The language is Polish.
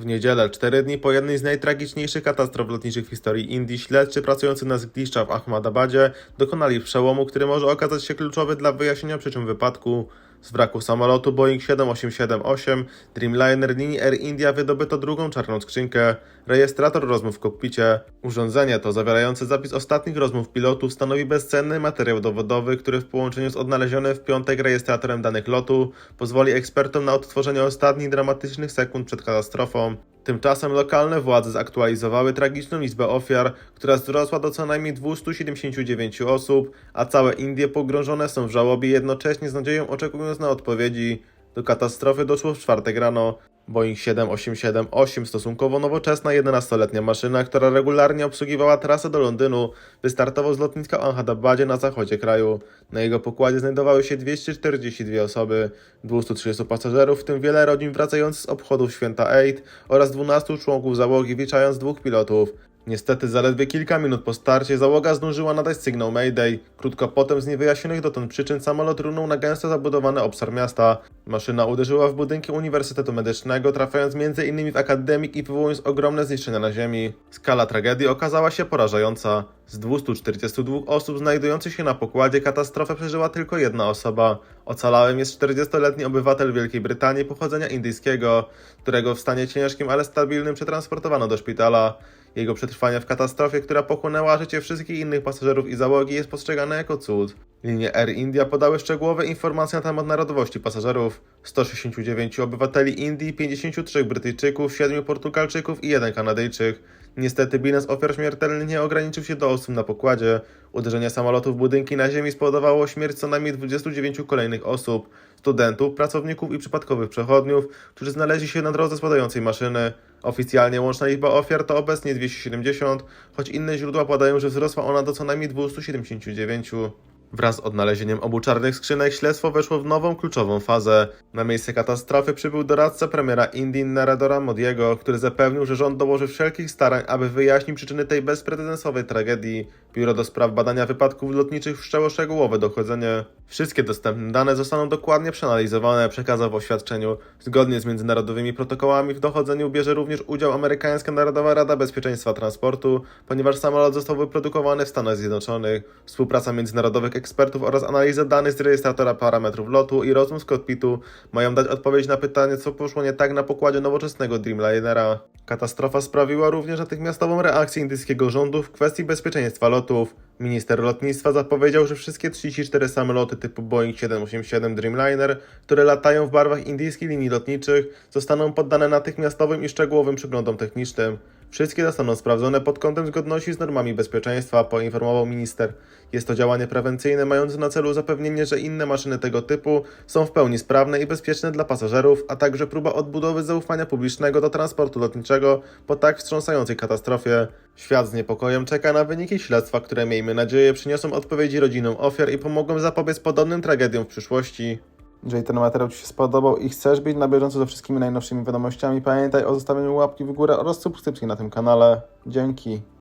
W niedzielę, cztery dni po jednej z najtragiczniejszych katastrof lotniczych w historii Indii, śledczy pracujący na zgliszcza w Ahmadabadzie dokonali przełomu, który może okazać się kluczowy dla wyjaśnienia przyczyn wypadku. Z wraku samolotu Boeing 7878 Dreamliner linii Air India wydobyto drugą czarną skrzynkę, rejestrator rozmów w kokpicie. Urządzenie to, zawierające zapis ostatnich rozmów pilotów, stanowi bezcenny materiał dowodowy, który w połączeniu z odnalezionym w piątek rejestratorem danych lotu pozwoli ekspertom na odtworzenie ostatnich dramatycznych sekund przed katastrofą. Tymczasem lokalne władze zaktualizowały tragiczną liczbę ofiar, która wzrosła do co najmniej 279 osób, a całe Indie pogrążone są w żałobie jednocześnie z nadzieją oczekując na odpowiedzi. Do katastrofy doszło w czwartek rano. Boeing 7878, stosunkowo nowoczesna 11-letnia maszyna, która regularnie obsługiwała trasę do Londynu, wystartował z lotniska w Ahmadabadzie na zachodzie kraju. Na jego pokładzie znajdowały się 242 osoby, 230 pasażerów, w tym wiele rodzin wracających z obchodów święta Eid oraz 12 członków załogi, wliczając dwóch pilotów. Niestety zaledwie kilka minut po starcie załoga zdążyła nadać sygnał Mayday. Krótko potem z niewyjaśnionych dotąd przyczyn samolot runął na gęsto zabudowany obszar miasta. Maszyna uderzyła w budynki Uniwersytetu Medycznego, trafiając m.in. w akademik i wywołując ogromne zniszczenia na ziemi. Skala tragedii okazała się porażająca. Z 242 osób znajdujących się na pokładzie katastrofę przeżyła tylko jedna osoba. Ocalałym jest 40-letni obywatel Wielkiej Brytanii pochodzenia indyjskiego, którego w stanie ciężkim, ale stabilnym przetransportowano do szpitala. Jego przetrwanie w katastrofie, która pochłonęła życie wszystkich innych pasażerów i załogi, jest postrzegane jako cud. Linie Air India podały szczegółowe informacje na temat narodowości pasażerów. 169 obywateli Indii, 53 Brytyjczyków, 7 Portugalczyków i 1 Kanadyjczyk. Niestety bilans ofiar śmiertelnych nie ograniczył się do osób na pokładzie. Uderzenie samolotu w budynki na ziemi spowodowało śmierć co najmniej 29 kolejnych osób, studentów, pracowników i przypadkowych przechodniów, którzy znaleźli się na drodze spadającej maszyny. Oficjalnie łączna liczba ofiar to obecnie 270, choć inne źródła podają, że wzrosła ona do co najmniej 279. Wraz z odnalezieniem obu czarnych skrzynek śledztwo weszło w nową kluczową fazę. Na miejsce katastrofy przybył doradca premiera Indii Narendra Modiego, który zapewnił, że rząd dołoży wszelkich starań, aby wyjaśnić przyczyny tej bezprecedensowej tragedii. Biuro do spraw badania wypadków lotniczych wszczęło szczegółowe dochodzenie. Wszystkie dostępne dane zostaną dokładnie przeanalizowane, przekazał w oświadczeniu. Zgodnie z międzynarodowymi protokołami w dochodzeniu bierze również udział amerykańska Narodowa Rada Bezpieczeństwa Transportu, ponieważ samolot został wyprodukowany w Stanach Zjednoczonych. Współpraca międzynarodowych ekspertów oraz analiza danych z rejestratora parametrów lotu i rozmów z kokpitu mają dać odpowiedź na pytanie, co poszło nie tak na pokładzie nowoczesnego Dreamlinera. Katastrofa sprawiła również natychmiastową reakcję indyjskiego rządu w kwestii bezpieczeństwa lotów. Minister lotnictwa zapowiedział, że wszystkie 34 samoloty typu Boeing 787 Dreamliner, które latają w barwach indyjskich linii lotniczych, zostaną poddane natychmiastowym i szczegółowym przeglądom technicznym. Wszystkie zostaną sprawdzone pod kątem zgodności z normami bezpieczeństwa, poinformował minister. Jest to działanie prewencyjne mające na celu zapewnienie, że inne maszyny tego typu są w pełni sprawne i bezpieczne dla pasażerów, a także próba odbudowy zaufania publicznego do transportu lotniczego po tak wstrząsającej katastrofie. Świat z niepokojem czeka na wyniki śledztwa, które miejmy nadzieję przyniosą odpowiedzi rodzinom ofiar i pomogą zapobiec podobnym tragediom w przyszłości. Jeżeli ten materiał Ci się spodobał i chcesz być na bieżąco ze wszystkimi najnowszymi wiadomościami, pamiętaj o zostawieniu łapki w górę oraz subskrypcji na tym kanale. Dzięki.